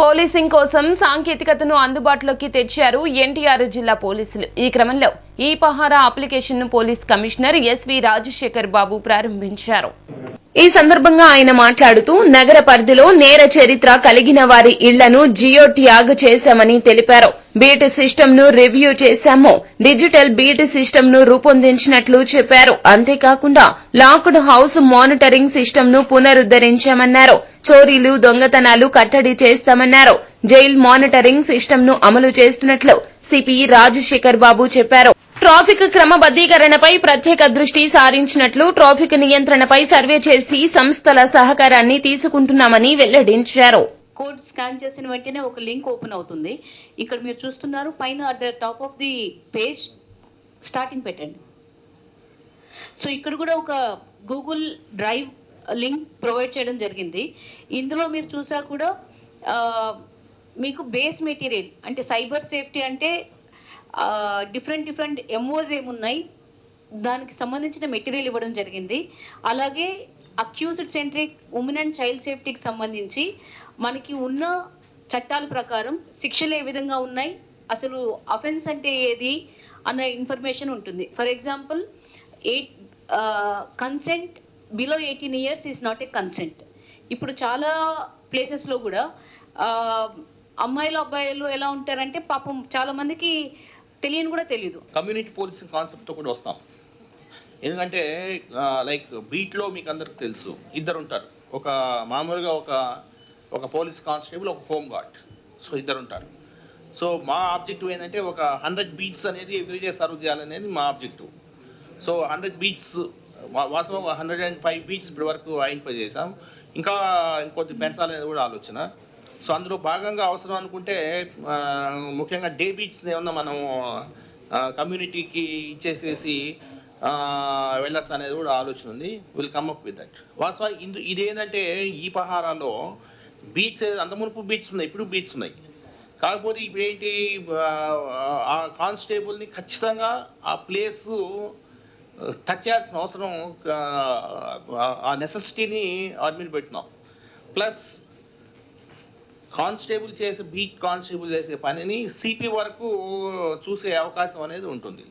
Policing కోసం సాంకేతికతను అందుబాటులోకి తెచ్చారు ఎన్టీఆర్ జిల్లా పోలీసులు. ఈ క్రమంలో ఈ పహారా అప్లికేషన్ను police commissioner SV Rajasekhar Babu ప్రారంభించారు. ఈ సందర్భంగా ఆయన మాట్లాడుతూ నగర పరిధిలో నేర చరిత్ర కలిగిన వారి ఇళ్ళను జియో ట్యాగ్ చేశామని తెలిపారు. బీట్ సిస్టమ్ను రివ్యూ చేశాము. డిజిటల్ బీట్ సిస్టమ్ను రూపొందించినట్లు చెప్పారు. అంతేకాకుండా లాక్డ్ హౌస్ మానిటరింగ్ సిస్టమ్ను పునరుద్దరించామన్నారు చోరీలు దొంగతనాలు కట్టడి చేస్తామన్నారు. జైల్ మానిటరింగ్ సిస్టమ్ను అమలు చేస్తున్నట్లు సిపి రాజశేఖర్ బాబు చెప్పారు. ట్రాఫిక్ క్రమబద్దీకరణపై ప్రత్యేక దృష్టి సారించినట్లు ట్రాఫిక్ నియంత్రణపై సర్వే చేసి సంస్థల సహకారాన్ని తీసుకుంటున్నామని వెల్లడించారు. కోడ్ స్కాన్ చేసిన వెంటనే ఒక లింక్ ఓపెన్ అవుతుంది. ఇక్కడ మీరు చూస్తున్నారు పైన at the top of the page starting పెట్టండి. సో ఇక్కడ కూడా ఒక గూగుల్ డ్రైవ్ లింక్ ప్రొవైడ్ చేయడం జరిగింది. ఇందులో మీరు చూసా కూడా మీకు బేస్ మెటీరియల్ అంటే సైబర్ సేఫ్టీ అంటే డిఫరెంట్ డిఫరెంట్ ఎంఓస్ ఏమున్నాయి? దానికి సంబంధించిన మెటీరియల్ ఇవ్వడం జరిగింది. అలాగే accused centric women and child సేఫ్టీకి సంబంధించి మనకి ఉన్న చట్టాల ప్రకారం శిక్షలు ఏ విధంగా ఉన్నాయి? అసలు అఫెన్స్ అంటే ఏది? అన్న ఇన్ఫర్మేషన్ ఉంటుంది. For example eight consent below eighteen years is not a consent ఇప్పుడు చాలా ప్లేసెస్లో కూడా అమ్మాయిలు అబ్బాయిలు ఎలా ఉంటారంటే పాపం చాలామందికి తెలియని కూడా తెలియదు కమ్యూనిటీ పోలీసింగ్ కాన్సెప్ట్తో కూడా వస్తాం. ఎందుకంటే లైక్ బీట్లో మీకు అందరికి తెలుసు ఇద్దరు ఉంటారు ఒక మామూలుగా ఒక ఒక పోలీస్ కానిస్టేబుల్ ఒక హోమ్ గార్డ్. సో ఇద్దరు ఉంటారు సో మా ఆబ్జెక్టివ్ ఏంటంటే ఒక హండ్రెడ్ బీట్స్ అనేది ఎవ్రీడే సర్వ్ చేయాలనేది మా ఆబ్జెక్టివ్. సో హండ్రెడ్ బీట్స్ వాస్తవం హండ్రెడ్ అండ్ ఫైవ్ బీట్స్ ఇప్పటి వరకు ఐడెంటిఫై చేసాం ఇంకా ఇంకొద్ది పెంచాలనేది కూడా ఆలోచన. సో అందులో భాగంగా అవసరం అనుకుంటే ముఖ్యంగా డే బీచ్ని ఏమన్నా మనం కమ్యూనిటీకి ఇచ్చేసేసి వెళ్ళచ్చు అనేది కూడా ఆలోచన ఉంది. Will come up with that వాస్తవం ఇందు ఇదేంటంటే ఈ పహారాలో బీచ్ అంత మునుపు బీచ్ ఉన్నాయి ఇప్పుడు బీచ్ ఉన్నాయి. కాకపోతే ఇప్పుడు ఏంటి ఆ, కానిస్టేబుల్ని ఖచ్చితంగా ఆ ప్లేసు టచ్ చేయాల్సిన అవసరం ఆ, ఆ నెసెసిటీని అడ్మిట్ పెట్టినాం. ప్లస్ కానిస్టేబుల్ చేసే బీట్ కానిస్టేబుల్ చేసే పనిని సిపి వరకు చూసే అవకాశం అనేది ఉంటుంది.